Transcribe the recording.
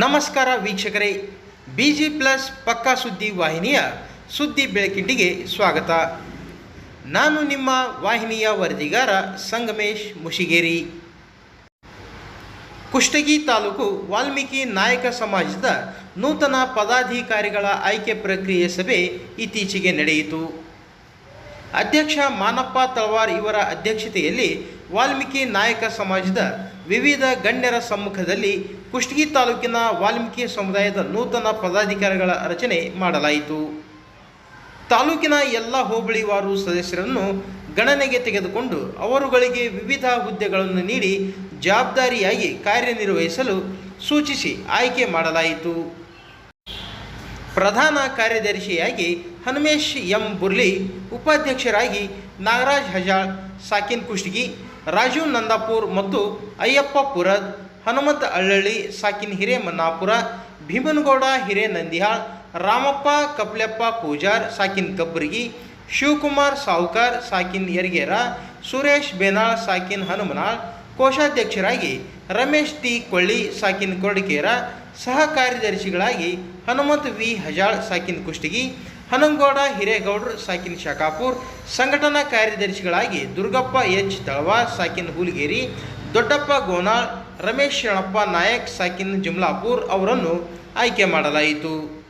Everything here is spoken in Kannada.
ನಮಸ್ಕಾರ ವೀಕ್ಷಕರೇ ಬಿ ಜಿ ಪ್ಲಸ್ ಪಕ್ಕಾ ಸುದ್ದಿ ವಾಹಿನಿಯ ಸುದ್ದಿ ಬೆಳಕಿಂಡಿಗೆ ಸ್ವಾಗತ. ನಾನು ನಿಮ್ಮ ವಾಹಿನಿಯ ವರದಿಗಾರ ಸಂಗಮೇಶ್ ಮುಷಿಗೇರಿ. ಕುಷ್ಟಗಿ ತಾಲೂಕು ವಾಲ್ಮೀಕಿ ನಾಯಕ ಸಮಾಜದ ನೂತನ ಪದಾಧಿಕಾರಿಗಳ ಆಯ್ಕೆ ಪ್ರಕ್ರಿಯೆ ಸಭೆ ಇತ್ತೀಚೆಗೆ ನಡೆಯಿತು. ಅಧ್ಯಕ್ಷ ಮಾನಪ್ಪ ತಳವಾರ್ ಇವರ ಅಧ್ಯಕ್ಷತೆಯಲ್ಲಿ ವಾಲ್ಮೀಕಿ ನಾಯಕ ಸಮಾಜದ ವಿವಿಧ ಗಣ್ಯರ ಸಮ್ಮುಖದಲ್ಲಿ ಕುಷ್ಟಗಿ ತಾಲೂಕಿನ ವಾಲ್ಮೀಕಿ ಸಮುದಾಯದ ನೂತನ ಪದಾಧಿಕಾರಿಗಳ ರಚನೆ ಮಾಡಲಾಯಿತು. ತಾಲೂಕಿನ ಎಲ್ಲ ಹೋಬಳಿವಾರು ಸದಸ್ಯರನ್ನು ಗಣನೆಗೆ ತೆಗೆದುಕೊಂಡು ಅವರುಗಳಿಗೆ ವಿವಿಧ ಹುದ್ದೆಗಳನ್ನು ನೀಡಿ ಜವಾಬ್ದಾರಿಯಾಗಿ ಕಾರ್ಯನಿರ್ವಹಿಸಲು ಸೂಚಿಸಿ ಆಯ್ಕೆ ಮಾಡಲಾಯಿತು. ಪ್ರಧಾನ ಕಾರ್ಯದರ್ಶಿಯಾಗಿ ಹನುಮೇಶ್ ಎಂ ಬುರ್ಲಿ, ಉಪಾಧ್ಯಕ್ಷರಾಗಿ ನಾಗರಾಜ್ ಹಜಾಳ್ ಸಾಕಿನ್ ಕುಷ್ಟಗಿ ರಾಜೀವ್ ನಂದಾಪುರ್ ಮತ್ತು ಅಯ್ಯಪ್ಪ ಪುರದ್ ಹನುಮಂತ ಅಳ್ಳಳ್ಳಿ, ಸಾಕಿನ್ ಹಿರೇಮನ್ನಾಪುರ, ಭೀಮನಗೌಡ, ಹಿರೇನಂದಿಹಾಳ್, ರಾಮಪ್ಪ, ಕಪ್ಲೆಪ್ಪ ಪೂಜಾರ್, ಸಾಕಿನ್ ಕಬ್ಬರ್ಗಿ, ಶಿವಕುಮಾರ್ ಸಾವುಕಾರ್, ಸಾಕಿನ್ ಯರ್ಗೇರ, ಸುರೇಶ್ ಬೇನಾಳ್, ಸಾಕಿನ್ ಹನುಮನಾಳ್, ಕೋಶಾಧ್ಯಕ್ಷರಾಗಿ ರಮೇಶ್ ಟಿ. ಕೊಳ್ಳಿ, ಸಾಕಿನ್ ಕೊರಡಿಕೇರ, ಸಹ ಕಾರ್ಯದರ್ಶಿಗಳಾಗಿ ಹನುಮಂತ್ ವಿ. ಹಜಾಳ್, ಸಾಕಿನ್ ಕುಷ್ಟಗಿ ಹನಂಗೌಡ ಹಿರೇಗೌಡ್ರು, ಸಾಕಿನ್ ಶಾಖಾಪುರ್, ಸಂಘಟನಾ ಕಾರ್ಯದರ್ಶಿಗಳಾಗಿ ದುರ್ಗಪ್ಪ ಎಚ್. ತಳವಾರ್, ಸಾಕಿನ್ ಹುಲಿಗೇರಿ, ದೊಡ್ಡಪ್ಪ ಗೋನಾಳ್ ರಮೇಶ್ ಶರಣಪ್ಪ ನಾಯಕ್ ಸಾಕಿನ್ ಜುಮ್ಲಾಪುರ್ ಅವರನ್ನು ಆಯ್ಕೆ ಮಾಡಲಾಯಿತು.